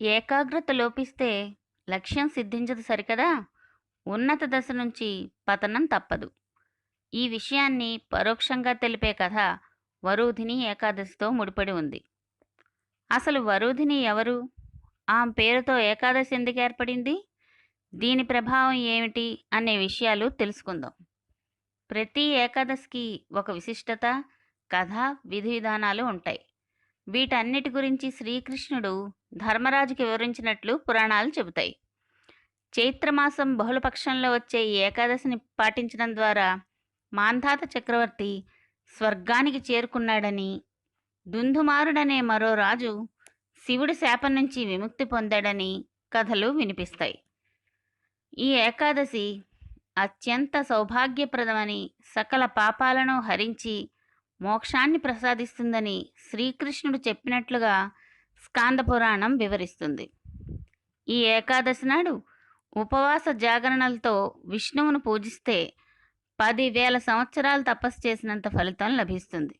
ఏకాగ్రత లోపిస్తే లక్ష్యం సిద్ధించదు సరికదా? ఉన్నత దశ నుంచి పతనం తప్పదు. ఈ విషయాన్ని పరోక్షంగా తెలిపే కథ వరూధిని ఏకాదశితో ముడిపడి ఉంది. అసలు వరూధిని ఎవరు? ఆమె పేరుతో ఏకాదశి ఎందుకు ఏర్పడింది? దీని ప్రభావం ఏమిటి? అనే విషయాలు తెలుసుకుందాం. ప్రతి ఏకాదశికి ఒక విశిష్టత కథ విధి విధానాలు ఉంటాయి. వీటన్నిటి గురించి శ్రీకృష్ణుడు ధర్మరాజుకి వివరించినట్లు పురాణాలు చెబుతాయి. చైత్రమాసం బహుళపక్షంలో వచ్చే ఈ ఏకాదశిని పాటించడం ద్వారా మాంధాత చక్రవర్తి స్వర్గానికి చేరుకున్నాడని దుందుమారుడనే మరో రాజు శివుడి శాపం నుంచి విముక్తి పొందాడని కథలు వినిపిస్తాయి. ఈ ఏకాదశి అత్యంత సౌభాగ్యప్రదమని సకల పాపాలను హరించి మోక్షాన్ని ప్రసాదిస్తుందని శ్రీకృష్ణుడు చెప్పినట్లుగా స్కాంద పురాణం వివరిస్తుంది. ఈ ఏకాదశి నాడు ఉపవాస జాగరణలతో విష్ణువును పూజిస్తే పదివేల సంవత్సరాలు తపస్సు చేసినంత ఫలితం లభిస్తుంది.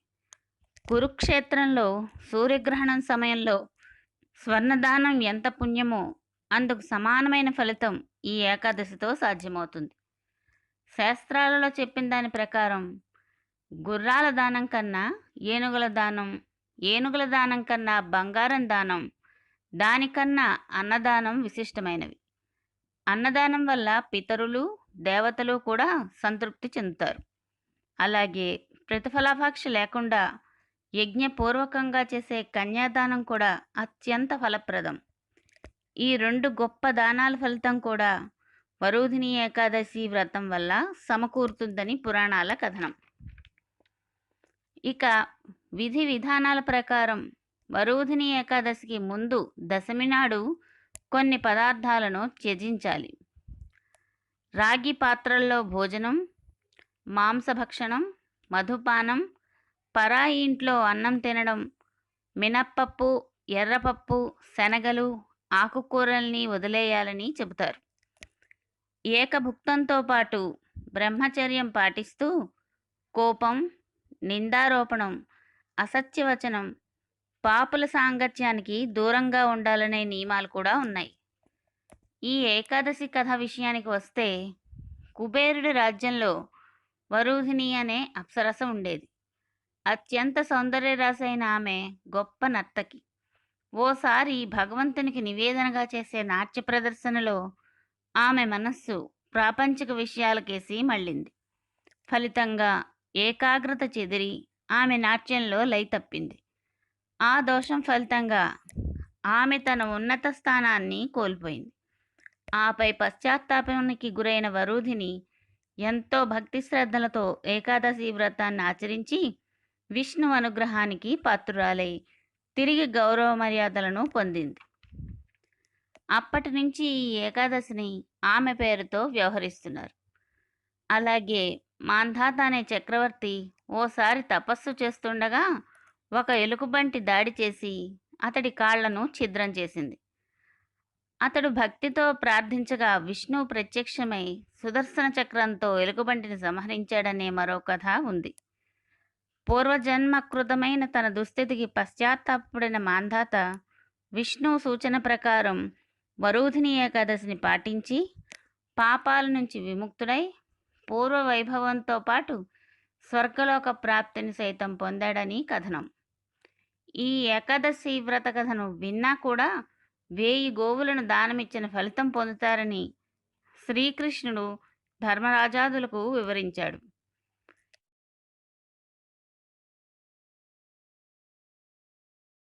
కురుక్షేత్రంలో సూర్యగ్రహణం సమయంలో స్వర్ణదానం ఎంత పుణ్యమో అందుకు సమానమైన ఫలితం ఈ ఏకాదశితో సాధ్యమవుతుంది. శాస్త్రాలలో చెప్పిన దాని ప్రకారం గుర్రాల దానం కన్నా ఏనుగుల దానం ఏనుగుల దానం కన్నా బంగారం దానం దానికన్నా అన్నదానం విశిష్టమైనవి. అన్నదానం వల్ల పితరులు దేవతలు కూడా సంతృప్తి చెందుతారు. అలాగే ప్రతిఫలాపేక్ష లేకుండా యజ్ఞపూర్వకంగా చేసే కన్యాదానం కూడా అత్యంత ఫలప్రదం. ఈ రెండు గొప్ప దానాల ఫలితం కూడా వరూధిని ఏకాదశి వ్రతం వల్ల సమకూరుతుందని పురాణాల కథనం. ఇక విధి విధానాల ప్రకారం వరూధిని ఏకాదశికి ముందు దశమి నాడు కొన్ని పదార్థాలను త్యజించాలి. రాగి పాత్రల్లో భోజనం మాంసభక్షణం మధుపానం పరాయి ఇంట్లో అన్నం తినడం మినప్పప్పు ఎర్రపప్పు శనగలు ఆకుకూరల్ని వదిలేయాలని చెబుతారు. ఏకభుక్తంతో పాటు బ్రహ్మచర్యం పాటిస్తూ కోపం నిందారోపణం అసత్యవచనం. పాపుల సాంగత్యానికి దూరంగా ఉండాలనే నియమాలు కూడా ఉన్నాయి. ఈ ఏకాదశి కథ విషయానికి వస్తే కుబేరుడి రాజ్యంలో వరూధిని అనే అప్సరస ఉండేది. అత్యంత సౌందర్యరాశైన ఆమె గొప్ప నర్తకి. ఓసారి భగవంతునికి నివేదనగా చేసే నాట్య ప్రదర్శనలో ఆమె మనస్సు ప్రాపంచిక విషయాలకేసి మళ్ళింది. ఫలితంగా ఏకాగ్రత చెదిరి ఆమె నాట్యంలో లై తప్పింది. ఆ దోషం ఫలితంగా ఆమె తన ఉన్నత స్థానాన్ని కోల్పోయింది. ఆపై పశ్చాత్తాపానికి గురైన వరూధిని ఎంతో భక్తి శ్రద్ధలతో ఏకాదశి వ్రతాన్ని ఆచరించి విష్ణు అనుగ్రహానికి పాత్రురాలై తిరిగి గౌరవ మర్యాదలను పొందింది. అప్పటి నుంచి ఈ ఏకాదశిని ఆమె పేరుతో వ్యవహరిస్తున్నారు. అలాగే మాంధాత అనే చక్రవర్తి ఓసారి తపస్సు చేస్తుండగా ఒక ఎలుకబంటి దాడి చేసి అతడి కాళ్ళను ఛిద్రం చేసింది. అతడు భక్తితో ప్రార్థించగా విష్ణు ప్రత్యక్షమై సుదర్శన చక్రంతో ఎలుకబంటిని సంహరించాడనే మరో కథ ఉంది. పూర్వజన్మకృతమైన తన దుస్థితికి పశ్చాత్తాపడిన మాంధాత విష్ణువు సూచన ప్రకారం వరూధిని ఏకాదశిని పాటించి పాపాల నుంచి విముక్తుడై పూర్వ వైభవంతో పాటు స్వర్గలోక ప్రాప్తిని సైతం పొందాడని కథనం. ఈ ఏకాదశి వ్రత కథను విన్నా కూడా వేయి గోవులను దానమిచ్చిన ఫలితం పొందుతారని శ్రీకృష్ణుడు ధర్మరాజాదులకు వివరించాడు.